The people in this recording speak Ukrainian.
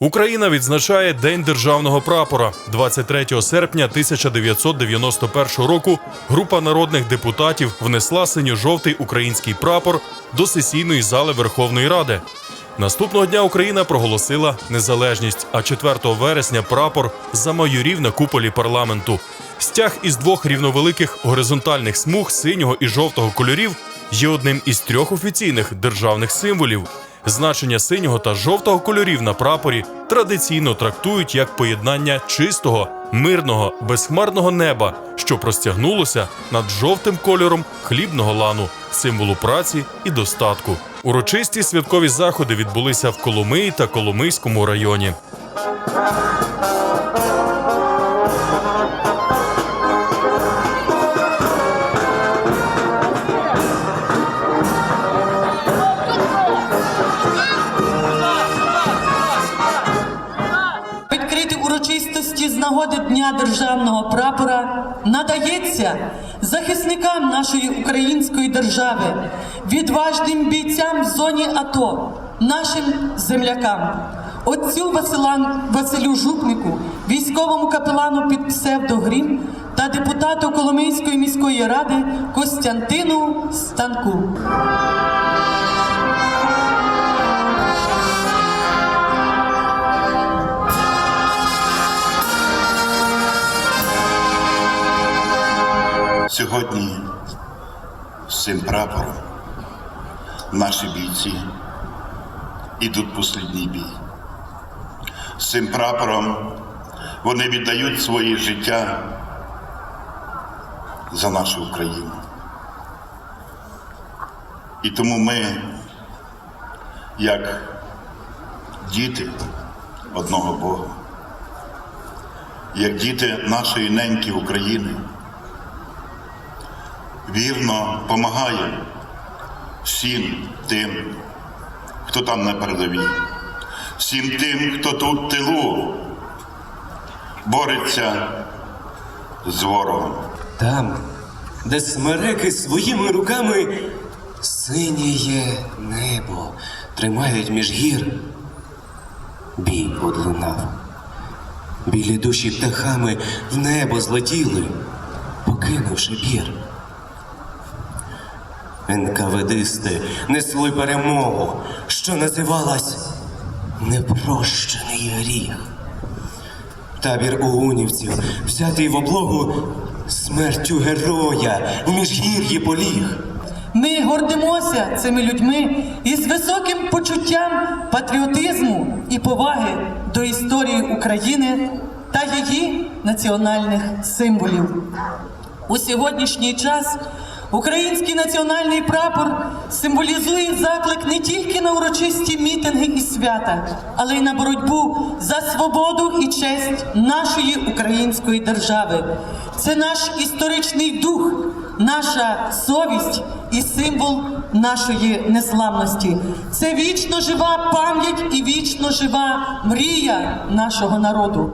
Україна відзначає День державного прапора 23 серпня 1991 року. Група народних депутатів внесла синьо-жовтий український прапор до сесійної зали Верховної Ради. Наступного дня Україна проголосила незалежність, а 4 вересня прапор замайорів на куполі парламенту. Стяг із двох рівновеликих горизонтальних смуг синього і жовтого кольорів є одним із трьох офіційних державних символів. Значення синього та жовтого кольорів на прапорі традиційно трактують як поєднання чистого, мирного, безхмарного неба, що простягнулося над жовтим кольором хлібного лану, символу праці і достатку. Урочисті святкові заходи відбулися в Коломиї та Коломийському районі. Урочистості з нагоди Дня державного прапора надається захисникам нашої української держави, відважним бійцям в зоні АТО, нашим землякам, отцю Василан, Василю Жупнику, військовому капелану під псевдогрім та депутату Коломийської міської ради Костянтину Станку. Сьогодні з цим прапором наші бійці ідуть послідній бій. З цим прапором вони віддають своє життя за нашу Україну. І тому ми, як діти одного Бога, як діти нашої неньки України, вірно допомагає всім тим, хто там на передовій, всім тим, хто тут в тилу бореться з ворогом. Там, де смереки своїми руками синіє небо тримають між гір, бій одлунав. Білі душі птахами в небо злетіли, покинувши бір. НКВДисти несли перемогу, що називалась Непрощений гріх. Табір угунівців, взятий в облогу смертю героя в міжгір'ї поліг. Ми гордимося цими людьми із високим почуттям патріотизму і поваги до історії України та її національних символів. У сьогоднішній час український національний прапор символізує заклик не тільки на урочисті мітинги і свята, але й на боротьбу за свободу і честь нашої української держави. Це наш історичний дух, наша совість і символ нашої незламності. Це вічно жива пам'ять і вічно жива мрія нашого народу.